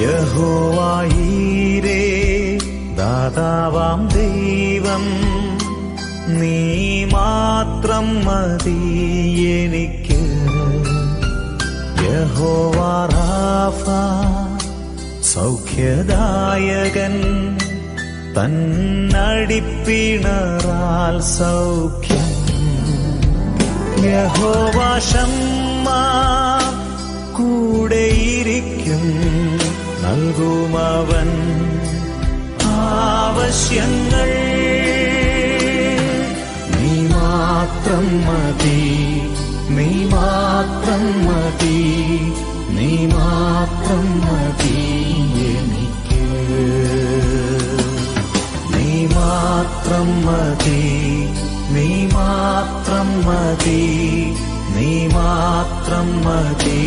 യഹോവായീരേ ദാതാവാം ദൈവം നീ മാത്രം മതി എനിക്ക്. യഹോവാറാഫ സൗഖ്യദായകൻ തന്നടിപ്പിണറാൽ സൗഖ്യം. യഹോവാശമ്മ കൂടെയിരിക്കും നൽകുമവൻ ആവശ്യങ്ങൾ. നീ മാത്രം മതി നീ മാത്രം മതി നീ മാത്രം മതി എനിക്ക്. നീ മാത്രം മതി നീ മാത്രം മതി നീ മാത്രം മതി.